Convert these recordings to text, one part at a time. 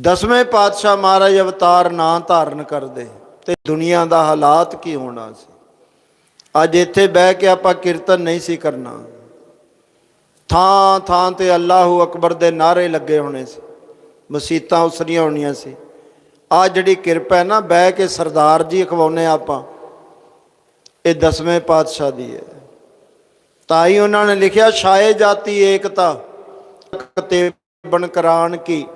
ਦਸਵੇਂ ਪਾਤਸ਼ਾਹ ਮਹਾਰਾਜ ਅਵਤਾਰ ਨਾ ਧਾਰਨ ਕਰਦੇ ਤੇ ਦੁਨੀਆ ਦਾ ਹਾਲਾਤ ਕੀ ਹੋਣਾ ਸੀ? ਅੱਜ ਇੱਥੇ ਬਹਿ ਕੇ ਆਪਾਂ ਕੀਰਤਨ ਨਹੀਂ ਸੀ ਕਰਨਾ। ਥਾਂ ਥਾਂ ਤੇ ਅੱਲਾਹੂ ਅਕਬਰ ਦੇ ਨਾਰੇ ਲੱਗੇ ਹੋਣੇ ਸੀ। ਮਸੀਤਾਂ ਉਸਰੀਆਂ ਹੋਣੀਆਂ ਸੀ। ਆ ਜਿਹੜੀ ਕਿਰਪਾ ਹੈ ਨਾ, ਬਹਿ ਕੇ ਸਰਦਾਰ ਜੀ ਅਖਵਾਉਨੇ ਆਪਾਂ, ਇਹ ਦਸਵੇਂ ਪਾਤਸ਼ਾਹ ਦੀ ਹੈ। ਤਾਂ ਹੀ ਉਹਨਾਂ ਨੇ ਲਿਖਿਆ ਛਾਏ ਜਾਤੀ ਏਕਤਾ ਤੇ ਬਣ ਕੀ।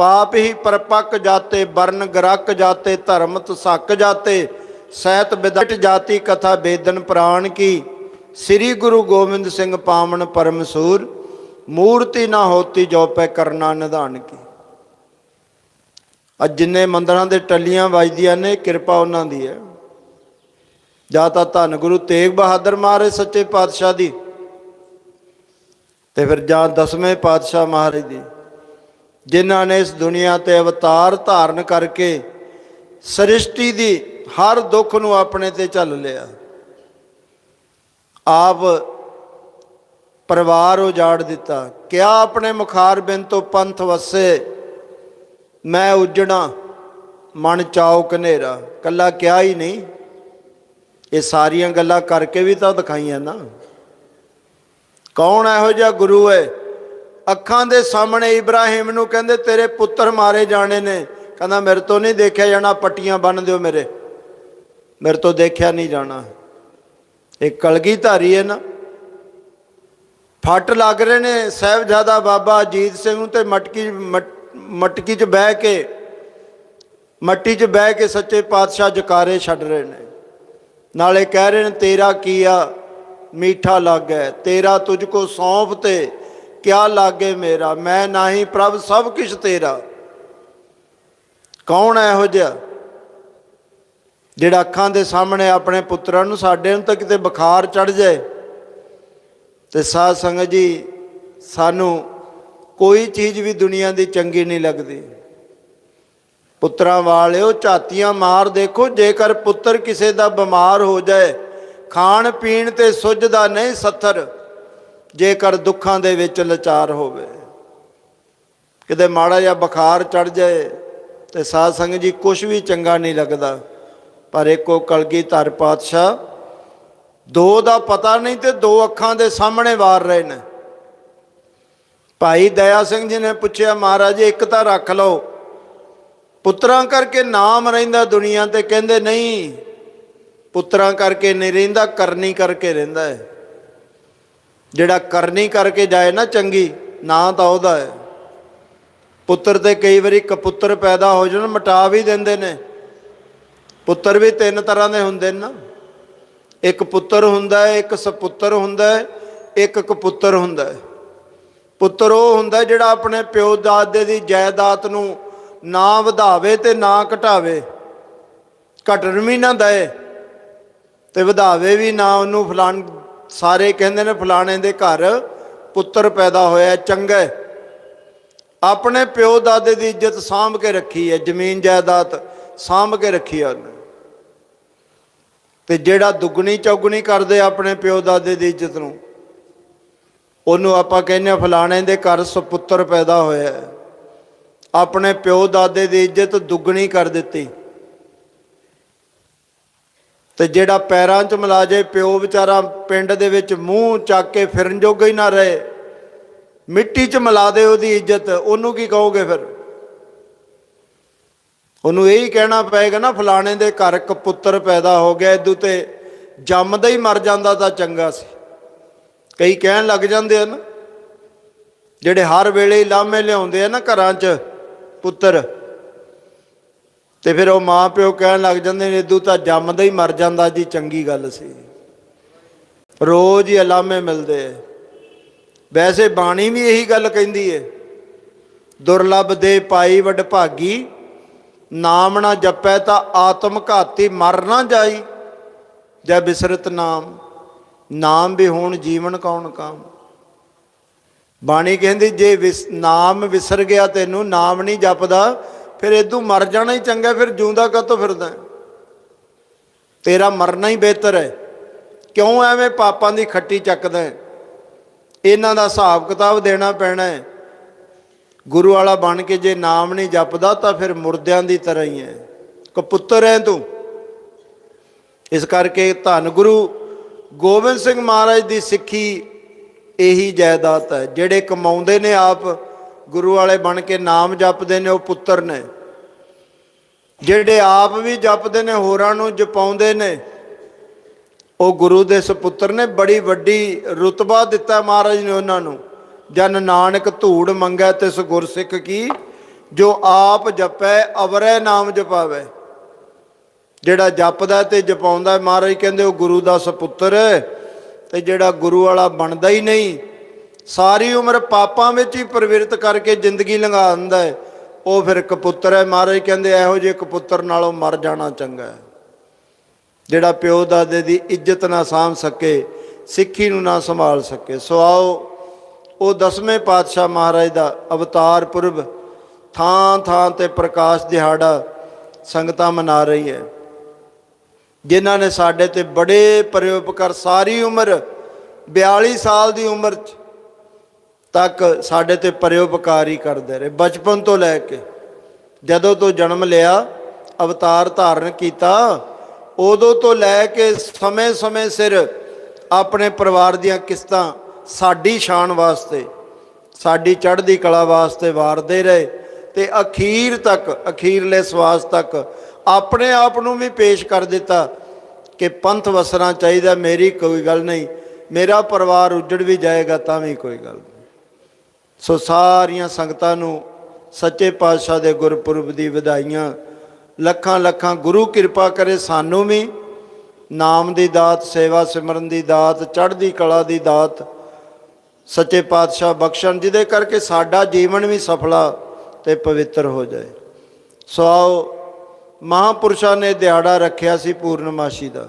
ਪਾਪ ਹੀ ਪਰਪੱਕ ਜਾਤੇ ਬਰਨ ਗਰਕ ਜਾਤੇ, ਧਰਮ ਤਸਕ ਜਾਤੇ, ਸਹਿਤ ਬਿਦਟ ਜਾਤੀ ਕਥਾ ਬੇਦਨ ਪ੍ਰਾਣ ਕੀ। ਸ੍ਰੀ ਗੁਰੂ ਗੋਬਿੰਦ ਸਿੰਘ ਪਾਵਨ ਪਰਮਸੂਰ, ਮੂਰਤੀ ਨਾ ਹੋਤੀ ਜੋ ਪੈ ਕਰਨਾ ਨਿਧਾਨ ਕੀ। ਅੱਜ ਜਿੰਨੇ ਮੰਦਰਾਂ ਦੇ ਟੱਲੀਆਂ ਵੱਜਦੀਆਂ ਨੇ, ਕਿਰਪਾ ਉਹਨਾਂ ਦੀ ਹੈ। ਜਾਂ ਤਾਂ ਧੰਨ ਗੁਰੂ ਤੇਗ ਬਹਾਦਰ ਮਹਾਰਾਜ ਸੱਚੇ ਪਾਤਸ਼ਾਹ ਦੀ, ਤੇ ਫਿਰ ਜਾਂ ਦਸਵੇਂ ਪਾਤਸ਼ਾਹ ਮਹਾਰਾਜ ਦੀ। ਜਿਨ੍ਹਾਂ ਨੇ ਇਸ ਦੁਨੀਆ ਤੇ ਅਵਤਾਰ ਧਾਰਨ ਕਰਕੇ ਸ੍ਰਿਸ਼ਟੀ ਦੀ ਹਰ ਦੁੱਖ ਨੂੰ ਆਪਣੇ ਤੇ ਝੱਲ ਲਿਆ। ਆਪ ਪਰਿਵਾਰ ਉਜਾੜ ਦਿੱਤਾ। ਕਿਆ ਆਪਣੇ ਮੁਖਾਰ ਬਿਨ ਤੋਂ ਪੰਥ ਵਸੇ, ਮੈਂ ਉਜੜਾ ਮਨ ਚਾਉ ਕਨੇਰਾ ਕੱਲਾ ਕਿਹਾ ਹੀ ਨਹੀਂ, ਇਹ ਸਾਰੀਆਂ ਗੱਲਾਂ ਕਰਕੇ ਵੀ ਤਾਂ ਦਿਖਾਈਆਂ ਨਾ। ਕੌਣ ਇਹੋ ਜਿਹਾ ਗੁਰੂ ਹੈ ਅੱਖਾਂ ਦੇ ਸਾਹਮਣੇ ਇਬਰਾਹਿਮ ਨੂੰ ਕਹਿੰਦੇ, ਤੇਰੇ ਪੁੱਤਰ ਮਾਰੇ ਜਾਣੇ ਨੇ। ਕਹਿੰਦਾ, ਮੇਰੇ ਤੋਂ ਨਹੀਂ ਦੇਖਿਆ ਜਾਣਾ, ਪੱਟੀਆਂ ਬੰਨ ਦਿਓ ਮੇਰੇ। ਮੇਰੇ ਤੋਂ ਦੇਖਿਆ ਨਹੀਂ ਜਾਣਾ। ਇਹ ਕਲਗੀ ਧਾਰੀ ਹੈ ਨਾ। ਫੱਟ ਲੱਗ ਰਹੇ ਨੇ ਸਾਹਿਬਜ਼ਾਦਾ ਬਾਬਾ ਅਜੀਤ ਸਿੰਘ ਨੂੰ ਤੇ ਮਟਕੀ, ਮਟ- ਮਟਕੀ 'ਚ ਬਹਿ ਕੇ, ਮੱਟੀ 'ਚ ਬਹਿ ਕੇ ਸੱਚੇ ਪਾਤਸ਼ਾਹ ਜਕਾਰੇ ਛੱਡ ਰਹੇ ਨੇ। ਨਾਲੇ ਕਹਿ ਰਹੇ ਨੇ, ਤੇਰਾ ਕੀ ਆ? ਮੀਠਾ ਲੱਗ ਹੈ ਤੇਰਾ ਤੁਝ ਕੋ ਸੌਂਪ ਤੇ ਕਿਆ ਲਾਗੇ ਮੇਰਾ? ਮੈਂ ਨਹੀਂ ਪ੍ਰਭ, ਸਭ ਕੁਝ ਤੇਰਾ। ਕੌਣ ਹੈ ਇਹੋ ਜਿਹਾ? ਜਿਹੜਾ ਅੱਖਾਂ ਦੇ ਸਾਹਮਣੇ ਆਪਣੇ ਪੁੱਤਰਾਂ ਨੂੰ ਸਾਡੇ ਨੂੰ ਤਾਂ ਕਿਤੇ ਬੁਖਾਰ ਚੜ ਜਾਏ। ਤੇ ਸਾਧ ਸੰਗਤ ਜੀ, ਸਾਨੂੰ ਕੋਈ ਚੀਜ਼ ਵੀ ਦੁਨੀਆ ਦੀ ਚੰਗੀ ਨਹੀਂ ਲੱਗਦੀ। ਪੁੱਤਰਾਂ ਵਾਲਿਓ, ਝਾਤੀਆਂ ਮਾਰ ਦੇਖੋ, ਜੇਕਰ ਪੁੱਤਰ ਕਿਸੇ ਦਾ ਬਿਮਾਰ ਹੋ ਜਾਏ ਖਾਣ ਪੀਣ ਤੇ ਸੁੱਝਦਾ ਨਹੀਂ ਸੱਥਰ। ਜੇਕਰ ਦੁੱਖਾਂ ਦੇ ਵਿੱਚ ਲਚਾਰ ਹੋਵੇ, ਕਿਤੇ ਮਾੜਾ ਜਿਹਾ ਬੁਖਾਰ ਚੜ ਜਾਏ ਤੇ ਸਾਧ ਸੰਗਤ ਜੀ ਕੁਝ ਵੀ ਚੰਗਾ ਨਹੀਂ ਲੱਗਦਾ, ਪਰ ਇੱਕੋ ਕਲਗੀ ਧਰ ਪਾਤਸ਼ਾਹ, ਦੋ ਦਾ ਪਤਾ ਨਹੀਂ ਤੇ ਦੋ ਅੱਖਾਂ ਦੇ ਸਾਹਮਣੇ ਵਾਰ ਰਹੇ ਨੇ। ਭਾਈ ਦਇਆ ਸਿੰਘ ਜੀ ਨੇ ਪੁੱਛਿਆ, ਮਹਾਰਾਜ ਇੱਕ ਤਾਂ ਰੱਖ ਲਓ। ਪੁੱਤਰਾਂ ਕਰਕੇ ਨਾਮ ਰਹਿੰਦਾ ਦੁਨੀਆ ਤੇ, ਕਹਿੰਦੇ ਨਹੀਂ, ਪੁੱਤਰਾਂ ਕਰਕੇ ਨਹੀਂ ਰਹਿੰਦਾ, ਕਰਨੀ ਕਰਕੇ ਰਹਿੰਦਾ ਹੈ। ਜਿਹੜਾ ਕਰਨੀ ਕਰਕੇ ਜਾਏ ਨਾ ਚੰਗੀ, ਨਾਂ ਤਾਂ ਉਹਦਾ ਹੈ। ਪੁੱਤਰ ਤੇ ਕਈ ਵਾਰੀ ਕਪੁੱਤਰ ਪੈਦਾ ਹੋ ਜਾਣ, ਮਟਾ ਵੀ ਦਿੰਦੇ ਨੇ। ਪੁੱਤਰ ਵੀ ਤਿੰਨ ਤਰ੍ਹਾਂ ਦੇ ਹੁੰਦੇ ਨੇ ਨਾ। ਇੱਕ ਪੁੱਤਰ ਹੁੰਦਾ ਹੈ, ਇੱਕ ਸਪੁੱਤਰ ਹੁੰਦਾ ਹੈ, ਇੱਕ ਕਪੁੱਤਰ ਹੁੰਦਾ ਹੈ। ਪੁੱਤਰ ਉਹ ਹੁੰਦਾ ਜਿਹੜਾ ਆਪਣੇ ਪਿਓ ਦਾਦੇ ਦੀ ਜਾਇਦਾਦ ਨੂੰ ਨਾ ਵਧਾਵੇ ਤੇ ਨਾ ਘਟਾਵੇ। ਘਟਣ ਵੀ ਨਾ ਦਏ ਤੇ ਵਧਾਵੇ ਵੀ ਨਾ ਉਹਨੂੰ ਫਲਾਣ ਸਾਰੇ ਕਹਿੰਦੇ ਨੇ ਫਲਾਣੇ ਦੇ ਘਰ ਪੁੱਤਰ ਪੈਦਾ ਹੋਇਆ, ਚੰਗਾ ਆਪਣੇ ਪਿਓ ਦਾਦੇ ਦੀ ਇੱਜ਼ਤ ਸਾਂਭ ਕੇ ਰੱਖੀ ਹੈ, ਜ਼ਮੀਨ ਜਾਇਦਾਦ ਸਾਂਭ ਕੇ ਰੱਖੀ ਹੈ ਉਹਨੇ। ਤੇ ਜਿਹੜਾ ਦੁੱਗਣੀ ਚੌਗਣੀ ਕਰਦੇ ਆਪਣੇ ਪਿਓ ਦਾਦੇ ਦੀ ਇੱਜ਼ਤ ਨੂੰ, ਉਹਨੂੰ ਆਪਾਂ ਕਹਿੰਦੇ ਹਾਂ ਫਲਾਣੇ ਦੇ ਘਰ ਸੁਪੁੱਤਰ ਪੈਦਾ ਹੋਇਆ ਆਪਣੇ ਪਿਓ ਦਾਦੇ ਦੀ ਇੱਜ਼ਤ ਦੁੱਗਣੀ ਕਰ ਦਿੱਤੀ। ਤੇ ਜਿਹੜਾ ਪੈਰਾਂ 'ਚ ਮਿਲਾ ਜੇ ਪਿਓ ਵਿਚਾਰਾ ਪਿੰਡ ਦੇ ਵਿੱਚ ਮੂੰਹ ਚੱਕ ਕੇ ਫਿਰਨ ਜੋਗਾ ਹੀ ਨਾ ਰਹੇ, ਮਿੱਟੀ 'ਚ ਮਿਲਾ ਦੇ ਉਹਦੀ ਇੱਜ਼ਤ, ਉਹਨੂੰ ਕੀ ਕਹੋਗੇ ਫਿਰ? ਉਹਨੂੰ ਇਹ ਹੀ ਕਹਿਣਾ ਪਏਗਾ ਨਾ, ਫਲਾਣੇ ਦੇ ਘਰ ਇੱਕ ਪੁੱਤਰ ਪੈਦਾ ਹੋ ਗਿਆ ਇਦੂ ਤੇ ਜੰਮਦਾ ਹੀ ਮਰ ਜਾਂਦਾ ਤਾਂ ਚੰਗਾ ਸੀ। ਕਈ ਕਹਿਣ ਲੱਗ ਜਾਂਦੇ ਹਨ, ਜਿਹੜੇ ਹਰ ਵੇਲੇ ਹੀ ਲਾਮੇ ਲਿਆਉਂਦੇ ਆ ਨਾ ਘਰਾਂ 'ਚ ਪੁੱਤਰ ਤੇ ਫਿਰ ਉਹ ਮਾਂ ਪਿਓ ਕਹਿਣ ਲੱਗ ਜਾਂਦੇ ਨੇ ਇਦੂ ਤਾਂ ਜੰਮਦਾ ਹੀ ਮਰ ਜਾਂਦਾ ਜੀ, ਚੰਗੀ ਗੱਲ ਸੀ। ਰੋਜ਼ ਹੀ ਅਲਾਮੇ ਮਿਲਦੇ ਆ। ਵੈਸੇ ਬਾਣੀ ਵੀ ਇਹੀ ਗੱਲ ਕਹਿੰਦੀ ਏ, ਦੁਰਲਭ ਦੇ ਪਾਈ ਵਡਭਾਗੀ ਨਾਮ ਨਾ ਜਪੈ ਤਾਂ ਆਤਮ ਘਾਤੀ ਮਰ ਨਾ ਜਾਈ, ਜੈ ਬਿਸਰਤ ਨਾਮ। ਨਾਮ ਵੀ ਹੋਣ, ਜੀਵਨ ਕੌਣ ਕਾਮ? ਬਾਣੀ ਕਹਿੰਦੀ, ਜੇ ਵਿਸ- ਨਾਮ ਵਿਸਰ ਗਿਆ ਤੈਨੂੰ, ਨਾਮ ਨਹੀਂ ਜਪਦਾ ਫਿਰ ਇਦੋਂ ਮਰ ਜਾਣਾ ਹੀ ਚੰਗਾ, ਫਿਰ ਜਿਉਂਦਾ ਕਾਤੋਂ ਫਿਰਦਾ? ਤੇਰਾ ਮਰਨਾ ਹੀ ਬਿਹਤਰ ਹੈ। ਕਿਉਂ ਐਵੇਂ ਪਾਪਾਂ ਦੀ ਖੱਟੀ ਚੱਕਦਾ ਇਹਨਾਂ ਦਾ ਹਿਸਾਬ ਕਿਤਾਬ ਦੇਣਾ ਪੈਣਾ ਹੈ। ਗੁਰੂ ਵਾਲਾ ਬਣ ਕੇ ਜੇ ਨਾਮ ਨਹੀਂ ਜਪਦਾ, ਤਾਂ ਫਿਰ ਮੁਰਦਿਆਂ ਦੀ ਤਰ੍ਹਾਂ ਹੀ ਹੈ। ਕਪੁੱਤਰ ਹੈ ਤੂੰ। ਇਸ ਕਰਕੇ ਧੰਨ ਗੁਰੂ ਗੋਬਿੰਦ ਸਿੰਘ ਮਹਾਰਾਜ ਦੀ ਸਿੱਖੀ ਇਹੀ ਜਾਇਦਾਦ ਹੈ। ਜਿਹੜੇ ਕਮਾਉਂਦੇ ਨੇ ਆਪ ਗੁਰੂ ਵਾਲੇ ਬਣ ਕੇ ਨਾਮ ਜਪਦੇ ਨੇ, ਉਹ ਪੁੱਤਰ ਨੇ। ਜਿਹੜੇ ਆਪ ਵੀ ਜਪਦੇ ਨੇ, ਹੋਰਾਂ ਨੂੰ ਜਪਾਉਂਦੇ ਨੇ, ਉਹ ਗੁਰੂ ਦੇ ਸੁਪੁੱਤਰ ਨੇ। ਬੜੀ ਵੱਡੀ ਰੁਤਬਾ ਦਿੱਤਾ ਮਹਾਰਾਜ ਨੇ ਉਹਨਾਂ ਨੂੰ। ਜਨ ਨਾਨਕ ਧੂੜ ਮੰਗੈ ਤਿਸ ਗੁਰਸਿੱਖ ਕੀ, ਜੋ ਆਪ ਜਪੈ, ਅਵਰੈ ਨਾਮ ਜਪਾਵੇ। ਜਿਹੜਾ ਜਪਦਾ ਤੇ ਜਪਾਉਂਦਾ, ਮਹਾਰਾਜ ਕਹਿੰਦੇ ਉਹ ਗੁਰੂ ਦਾ ਸੁਪੁੱਤਰ ਤੇ ਜਿਹੜਾ ਗੁਰੂ ਵਾਲਾ ਬਣਦਾ ਹੀ ਨਹੀਂ ਸਾਰੀ ਉਮਰ ਪਾਪਾਂ ਵਿੱਚ ਹੀ ਪ੍ਰਵਿਰਤ ਕਰਕੇ ਜ਼ਿੰਦਗੀ ਲੰਘਾ ਦਿੰਦਾ ਹੈ। ਉਹ ਫਿਰ ਕਪੁੱਤਰ ਹੈ। ਮਹਾਰਾਜ ਕਹਿੰਦੇ, ਇਹੋ ਜਿਹੇ ਕਪੁੱਤਰ ਨਾਲੋਂ ਮਰ ਜਾਣਾ ਚੰਗਾ ਹੈ। ਜਿਹੜਾ ਪਿਓ ਦਾਦੇ ਦੀ ਇੱਜ਼ਤ ਨਾ ਸਾਂਭ ਸਕੇ, ਸਿੱਖੀ ਨੂੰ ਨਾ ਸੰਭਾਲ ਸਕੇ। ਸੋ ਆਓ, ਉਹ ਦਸਵੇਂ ਪਾਤਸ਼ਾਹ ਮਹਾਰਾਜ ਦਾ ਅਵਤਾਰ ਪੁਰਬ ਥਾਂ ਥਾਂ ਤੇ ਪ੍ਰਕਾਸ਼ ਦਿਹਾੜਾ ਸੰਗਤਾਂ ਮਨਾ ਰਹੀ ਹੈ। ਜਿਨ੍ਹਾਂ ਨੇ ਸਾਡੇ ਤੇ ਬੜੇ ਪਰਉਪਕਾਰ ਸਾਰੀ ਉਮਰ 42 ਸਾਲ ਦੀ ਉਮਰ 'ਚ ਤੱਕ ਸਾਡੇ ਤੇ ਪਰਉਪਕਾਰ ਹੀ ਕਰਦੇ ਰਹੇ। ਬਚਪਨ ਤੋਂ ਲੈ ਕੇ ਜਦੋਂ ਤੋਂ ਜਨਮ ਲਿਆ, ਅਵਤਾਰ ਧਾਰਨ ਕੀਤਾ, ਉਦੋਂ ਤੋਂ ਲੈ ਕੇ ਸਮੇਂ-ਸਮੇਂ ਸਿਰ ਆਪਣੇ ਪਰਿਵਾਰ ਦੀਆਂ ਕਿਸ਼ਤਾਂ ਸਾਡੀ ਸ਼ਾਨ ਵਾਸਤੇ, ਸਾਡੀ ਚੜ੍ਹਦੀ ਕਲਾ ਵਾਸਤੇ ਵਾਰਦੇ ਰਹੇ ਤੇ ਅਖੀਰ ਤੱਕ, ਅਖੀਰਲੇ ਸਵਾਸ ਤੱਕ ਆਪਣੇ ਆਪ ਨੂੰ ਵੀ ਪੇਸ਼ ਕਰ ਦਿੱਤਾ ਕਿ ਪੰਥ ਵਸਣਾ ਚਾਹੀਦਾ, ਮੇਰੀ ਕੋਈ ਗੱਲ ਨਹੀਂ, ਮੇਰਾ ਪਰਿਵਾਰ ਉੱਜੜ ਵੀ ਜਾਏਗਾ ਤਾਂ ਵੀ ਕੋਈ ਗੱਲ ਨਹੀਂ। ਸੋ ਸਾਰੀਆਂ ਸੰਗਤਾਂ ਨੂੰ ਸੱਚੇ ਪਾਤਸ਼ਾਹ ਦੇ ਗੁਰਪੁਰਬ ਦੀ ਵਧਾਈਆਂ। ਲੱਖਾਂ ਲੱਖਾਂ ਗੁਰੂ ਕਿਰਪਾ ਕਰੇ ਸਾਨੂੰ ਵੀ। ਨਾਮ ਦੀ ਦਾਤ, ਸੇਵਾ ਸਿਮਰਨ ਦੀ ਦਾਤ, ਚੜ੍ਹਦੀ ਕਲਾ ਦੀ ਦਾਤ। ਸੱਚੇ ਪਾਤਸ਼ਾਹ ਬਖਸ਼ਣ, ਜਿਹਦੇ ਕਰਕੇ ਸਾਡਾ ਜੀਵਨ ਵੀ ਸਫਲਾ ਤੇ ਪਵਿੱਤਰ ਹੋ ਜਾਏ। ਸੋ ਆਓ, ਮਹਾਪੁਰਸ਼ਾਂ ਨੇ ਦਿਹਾੜਾ ਰੱਖਿਆ ਸੀ ਪੂਰਨਮਾਸ਼ੀ ਦਾ।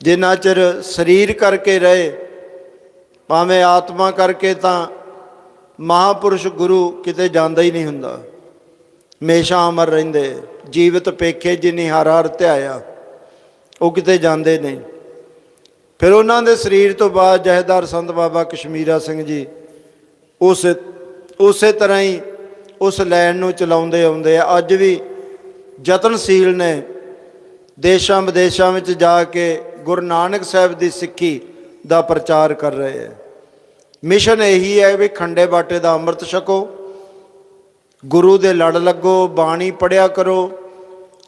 ਜਿੰਨਾ ਚਿਰ ਸਰੀਰ ਕਰਕੇ ਰਹੇ, ਭਾਵੇਂ ਆਤਮਾ ਕਰਕੇ ਤਾਂ ਮਹਾਪੁਰਸ਼ ਗੁਰੂ ਕਿਤੇ ਜਾਂਦਾ ਹੀ ਨਹੀਂ ਹੁੰਦਾ। ਹਮੇਸ਼ਾ ਅਮਰ ਰਹਿੰਦੇ, ਜੀਵਤ ਪੇਖੇ ਜਿਨੀ ਹਰ ਹਰ ਧਿਆਇਆ, ਉਹ ਕਿਤੇ ਜਾਂਦੇ ਨਹੀਂ। ਫਿਰ ਉਹਨਾਂ ਦੇ ਸਰੀਰ ਤੋਂ ਬਾਅਦ ਜਹੇਦਾਰ ਸੰਤ ਬਾਬਾ ਕਸ਼ਮੀਰਾ ਸਿੰਘ ਜੀ ਉਸ, ਉਸੇ ਤਰ੍ਹਾਂ ਹੀ ਉਸ ਲੈਣ ਨੂੰ ਚਲਾਉਂਦੇ ਆਉਂਦੇ ਆ। ਅੱਜ ਵੀ ਯਤਨਸ਼ੀਲ ਨੇ ਦੇਸ਼ਾਂ ਵਿਦੇਸ਼ਾਂ ਵਿੱਚ ਜਾ ਕੇ ਗੁਰੂ ਨਾਨਕ ਸਾਹਿਬ ਦੀ ਸਿੱਖੀ ਦਾ ਪ੍ਰਚਾਰ ਕਰ ਰਹੇ ਹੈ ਮਿਸ਼ਨ ਇਹੀ ਹੈ ਵੀ ਖੰਡੇ ਬਾਟੇ ਦਾ ਅੰਮ੍ਰਿਤ ਛਕੋ, ਗੁਰੂ ਦੇ ਲੜ ਲੱਗੋ, ਬਾਣੀ ਪੜਿਆ ਕਰੋ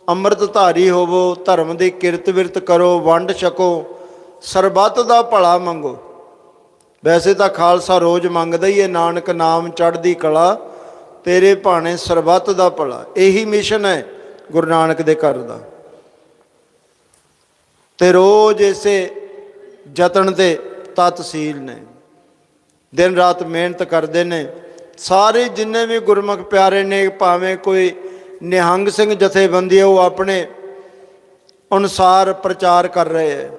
ਅੰਮ੍ਰਿਤ ਧਾਰੀ ਹੋਵੋ, ਧਰਮ ਦੀ ਕਿਰਤ ਵਿਰਤ ਕਰੋ, ਵੰਡ ਛਕੋ, ਸਰਬੱਤ ਦਾ ਭਲਾ ਮੰਗੋ। ਵੈਸੇ ਤਾਂ ਖਾਲਸਾ ਰੋਜ਼ ਮੰਗਦਾ ਹੀ ਹੈ, ਨਾਨਕ ਨਾਮ ਚੜ੍ਹਦੀ ਕਲਾ, ਤੇਰੇ ਭਾਣੇ ਸਰਬੱਤ ਦਾ ਭਲਾ। ਇਹੀ ਮਿਸ਼ਨ ਹੈ ਗੁਰੂ ਨਾਨਕ ਦੇ ਘਰ ਦਾ। ਤੇ ਰੋਜ਼ ਇਸੇ ਯਤਨ ਤੇ ਤਤਸੀਲ ਨੇ। ਦਿਨ ਰਾਤ ਮਿਹਨਤ ਕਰਦੇ ਨੇ। ਸਾਰੇ ਜਿੰਨੇ ਵੀ ਗੁਰਮੁਖ ਪਿਆਰੇ ਨੇ, ਭਾਵੇਂ ਕੋਈ ਨਿਹੰਗ ਸਿੰਘ ਜਥੇਬੰਦੀ ਹੈ ਉਹ ਆਪਣੇ ਅਨੁਸਾਰ ਪ੍ਰਚਾਰ ਕਰ ਰਹੇ ਹੈ।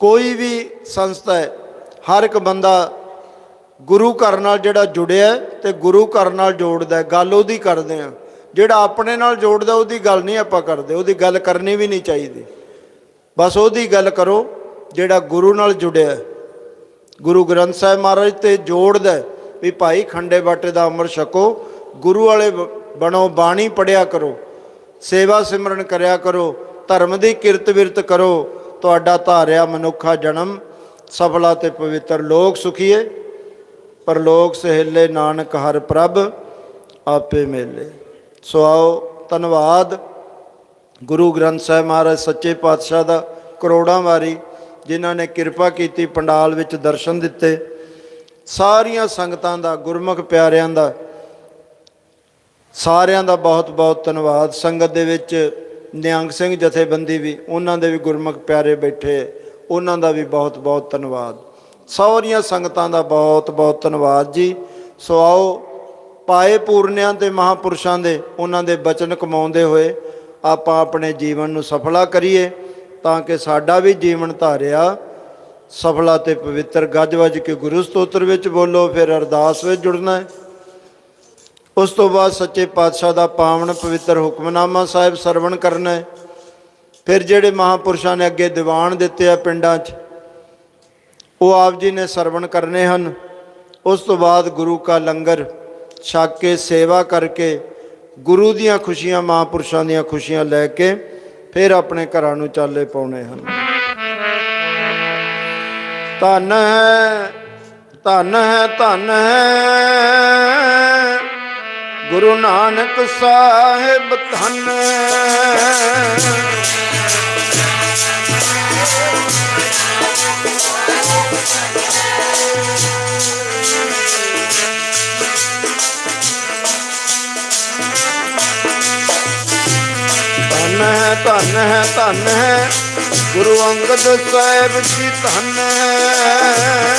ਕੋਈ ਵੀ ਸੰਸਥਾ ਹੈ, ਹਰ ਇੱਕ ਬੰਦਾ ਗੁਰੂ ਘਰ ਨਾਲ ਜਿਹੜਾ ਜੁੜਿਆ ਹੈ ਤੇ ਗੁਰੂ ਘਰ ਨਾਲ ਜੋੜਦਾ ਗੱਲ ਉਹਦੀ ਕਰਦੇ ਆ ਜਿਹੜਾ ਆਪਣੇ ਨਾਲ ਜੋੜਦਾ, ਉਹਦੀ ਗੱਲ ਨਹੀਂ ਆਪਾਂ ਕਰਦੇ। ਉਹਦੀ ਗੱਲ ਕਰਨੀ ਵੀ ਨਹੀਂ ਚਾਹੀਦੀ। ਬਸ ਉਹਦੀ ਗੱਲ ਕਰੋ, ਜਿਹੜਾ ਗੁਰੂ ਨਾਲ ਜੁੜਿਆ ਗੁਰੂ ਗ੍ਰੰਥ ਸਾਹਿਬ ਮਹਾਰਾਜ ਤੇ ਜੋੜਦਾ ਵੀ ਭਾਈ ਖੰਡੇ ਬਾਟੇ ਦਾ ਅੰਮ੍ਰਿਤ ਛਕੋ, ਗੁਰੂ ਵਾਲੇ ਬ- ਬਣੋ ਬਾਣੀ ਪੜਿਆ ਕਰੋ, ਸੇਵਾ ਸਿਮਰਨ ਕਰਿਆ ਕਰੋ, ਧਰਮ ਦੀ ਕਿਰਤ ਵਿਰਤ ਕਰੋ, ਤੁਹਾਡਾ ਧਾਰਿਆ ਮਨੁੱਖਾ ਜਨਮ, ਸਫਲਾ ਤੇ ਪਵਿੱਤਰ ਲੋਕ ਸੁਖੀਏ ਪਰ ਲੋਕ ਸਹਿਲੇ ਨਾਨਕ ਹਰ ਪ੍ਰਭ ਆਪੇ ਮੇਲੇ। ਸੋ ਆਓ, ਧੰਨਵਾਦ, ਗੁਰੂ ਗ੍ਰੰਥ ਸਾਹਿਬ ਮਹਾਰਾਜ ਸੱਚੇ ਪਾਤਸ਼ਾਹ ਦਾ ਕਰੋੜਾਂ ਵਾਰੀ ਜਿਨ੍ਹਾਂ ਨੇ ਕਿਰਪਾ ਕੀਤੀ ਪੰਡਾਲ ਵਿੱਚ ਦਰਸ਼ਨ ਦਿੱਤੇ। ਸਾਰੀਆਂ ਸੰਗਤਾਂ ਦਾ, ਗੁਰਮੁਖ ਪਿਆਰਿਆਂ ਦਾ, ਸਾਰਿਆਂ ਦਾ ਬਹੁਤ ਬਹੁਤ ਧੰਨਵਾਦ। ਸੰਗਤ ਦੇ ਵਿੱਚ ਨਿਹੰਗ ਸਿੰਘ ਜਥੇਬੰਦੀ ਵੀ, ਉਹਨਾਂ ਦੇ ਵੀ ਗੁਰਮੁਖ ਪਿਆਰੇ ਬੈਠੇ। ਉਹਨਾਂ ਦਾ ਵੀ ਬਹੁਤ ਬਹੁਤ ਧੰਨਵਾਦ। ਸਾਰੀਆਂ ਸੰਗਤਾਂ ਦਾ ਬਹੁਤ ਬਹੁਤ ਧੰਨਵਾਦ ਜੀ। ਸੋ ਆਓ, ਪਾਏ ਪੂਰਨਿਆਂ ਤੇ ਮਹਾਪੁਰਸ਼ਾਂ ਦੇ, ਉਹਨਾਂ ਦੇ ਬਚਨ ਕਮਾਉਂਦੇ ਹੋਏ ਆਪਾਂ ਆਪਣੇ ਜੀਵਨ ਨੂੰ ਸਫਲਾ ਕਰੀਏ। ਤਾਂ ਕਿ ਸਾਡਾ ਵੀ ਜੀਵਨ ਧਾਰਿਆ, ਸਫਲਾ ਤੇ ਪਵਿੱਤਰ ਗੱਜ ਵੱਜ ਕੇ ਗੁਰੂ ਸਤੋਤਰ ਵਿੱਚ ਬੋਲੋ, ਫਿਰ ਅਰਦਾਸ ਵਿੱਚ ਜੁੜਨਾ ਹੈ। ਉਸ ਤੋਂ ਬਾਅਦ ਸੱਚੇ ਪਾਤਸ਼ਾਹ ਦਾ ਪਾਵਨ ਪਵਿੱਤਰ ਹੁਕਮਨਾਮਾ ਸਾਹਿਬ ਸਰਵਣ ਕਰਨਾ ਹੈ। ਫਿਰ ਜਿਹੜੇ ਮਹਾਪੁਰਸ਼ਾਂ ਨੇ ਅੱਗੇ ਦੀਵਾਨ ਦਿੱਤੇ ਆ ਪਿੰਡਾਂ 'ਚ, ਉਹ ਆਪ ਜੀ ਨੇ ਸਰਵਣ ਕਰਨੇ ਹਨ। ਉਸ ਤੋਂ ਬਾਅਦ ਗੁਰੂ ਕਾ ਲੰਗਰ, ਛਕ ਕੇ ਸੇਵਾ ਕਰਕੇ ਗੁਰੂ ਦੀਆਂ ਖੁਸ਼ੀਆਂ, ਮਹਾਂਪੁਰਸ਼ਾਂ ਦੀਆਂ ਖੁਸ਼ੀਆਂ ਲੈ ਕੇ ਫਿਰ ਆਪਣੇ ਘਰਾਂ ਨੂੰ ਚਾਲੇ ਪਾਉਣੇ ਹਨ ਧੰਨ ਹੈ ਧੰਨ ਹੈ ਧੰਨ ਹੈ ਗੁਰੂ ਨਾਨਕ ਸਾਹਿਬ ਧੰਨ ਹੈ। ਧੰਨ ਹੈ ਧੰਨ ਹੈ। ਗੁਰੂ ਅੰਗਦ ਸਾਹਿਬ ਜੀ ਧੰਨ ਹੈ।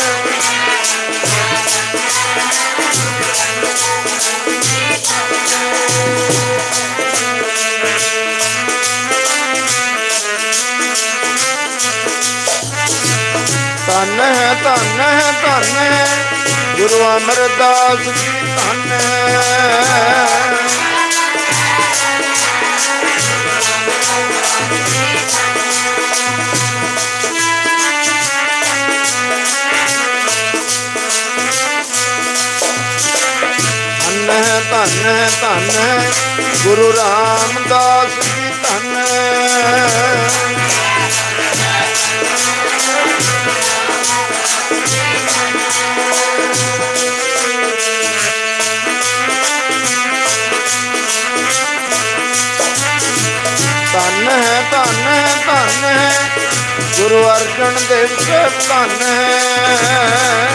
ਧੰਨ ਹੈ ਧੰਨ ਹੈ ਧੰਨ ਹੈ। ਗੁਰੂ ਅਮਰਦਾਸ ਜੀ ਧੰਨ ਹੈ। ਧੰਨ ਧੰਨ ਹੈ ਗੁਰੂ ਰਾਮਦਾਸ ਜੀ ਧੰਨ। ਧੰਨ ਹੈ ਧੰਨ ਹੈ ਧੰਨ ਹੈ, ਗੁਰੂ ਅਰਜਨ ਦੇਵ ਧੰਨ ਹੈ।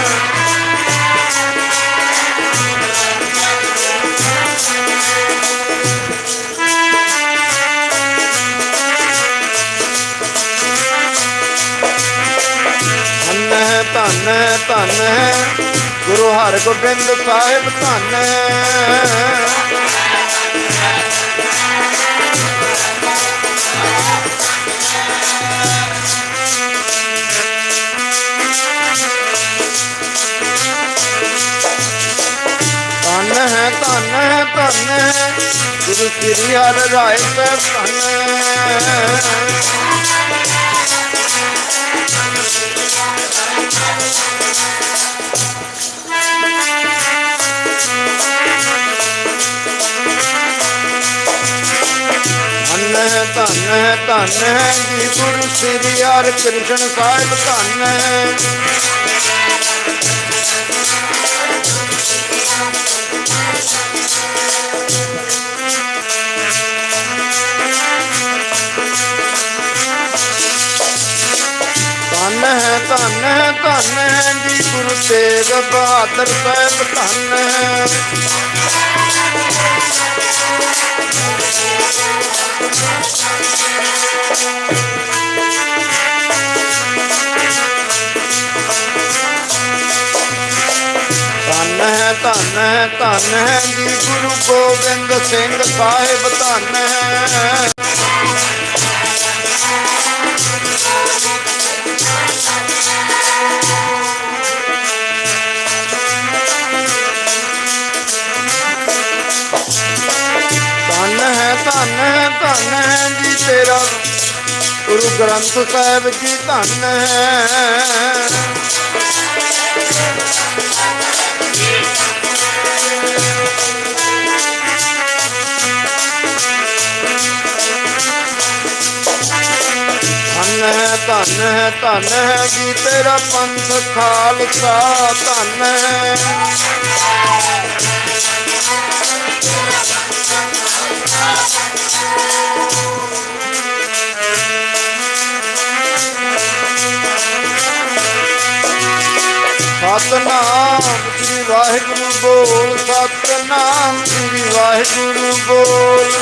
ਧੰਨ ਧੰਨ ਹੈ। ਗੁਰੂ ਹਰਗੋਬਿੰਦ ਸਾਹਿਬ ਧੰਨ ਧੰਨ ਹੈ ਧੰਨ ਹੈ ਧੰਨ ਹੈ। ਗੁਰੂ ਸ੍ਰੀ ਹਰਿ ਰਾਏ ਸਾਹਿਬ ਧੰਨ ਧੰਨ ਹੈ। ਜੀ ਗੁਰੂ ਸ੍ਰੀ ਹਰਿ ਕ੍ਰਿਸ਼ਨ ਸਾਹਿਬ ਧੰਨ ਹੈ। ਧੰਨ ਹੈ ਧੰਨ ਹੈ ਜੀ ਗੁਰੂ ਤੇਗ ਬਹਾਦਰ ਸਾਹਿਬ, ਧੰਨ ਹੈ। ਧੰਨ ਹੈ ਧੰਨ ਹੈ ਧੰਨ ਹੈ ਜੀ ਗੁਰੂ ਗੋਬਿੰਦ ਸਿੰਘ ਸਾਹਿਬ, ਧੰਨ ਹੈ। ਤੇਰਾ ਗੁਰੂ ਗ੍ਰੰਥ ਸਾਹਿਬ ਜੀ ਧੰਨ ਹੈ। ਧੰਨ ਹੈ ਧੰਨ ਹੈ ਧੰਨ ਹੈ ਜੀ ਤੇਰਾ ਪੰਥ ਖਾਲਸਾ, ਧੰਨ ਹੈ। ਸਤਨਾਮ ਸ੍ਰੀ ਵਾਹਿਗੁਰੂ ਬੋਲ ਸਤਨਾਮ ਸ੍ਰੀ ਵਾਹਿਗੁਰੂ ਬੋਲ।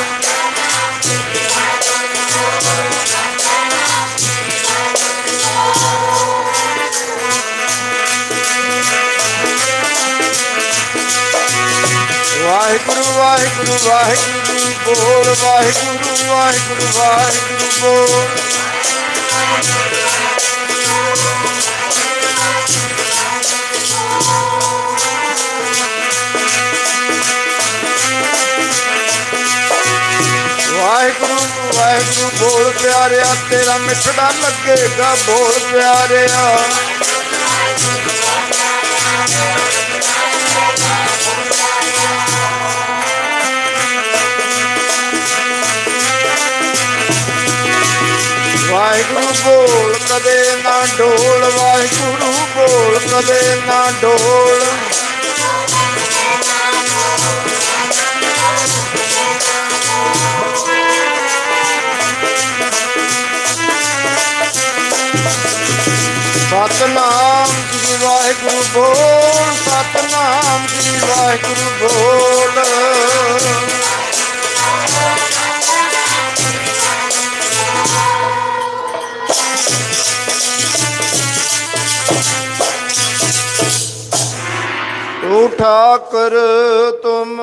ਵਾਹਿਗੁਰੂ ਵਾਹਿਗੁਰੂ ਵਾਹਿਗੁਰੂ ਬੋਲ, ਵਾਹਿਗੁਰੂ ਵਾਹਿਗੁਰੂ ਵਾਹਿਗੁਰੂ ਬੋਲ। ਵਾਹਿਗੁਰੂ ਬੋਲ ਪਿਆਰਿਆ, ਤੇਰਾ ਮਿੱਠੜਾ ਲੱਗੇਗਾ ਬੋਲ ਪਿਆਰਿਆ। ਵਾਹਿਗੁਰੂ ਬੋਲ ਕਦੇ ਨਾ ਢੋਲ ਵਾਹਿਗੁਰੂ ਬੋਲ ਕਦੇ ਨਾ ਢੋਲ ਸਤਨਾਮ ਸ੍ਰੀ ਵਾਹਿਗੁਰੂ ਬੋਲ ਸਤਨਾਮ ਸ੍ਰੀ ਵਾਹਿਗੁਰੂ ਬੋਲ। ਉਠਾ ਕਰ ਤੁਮ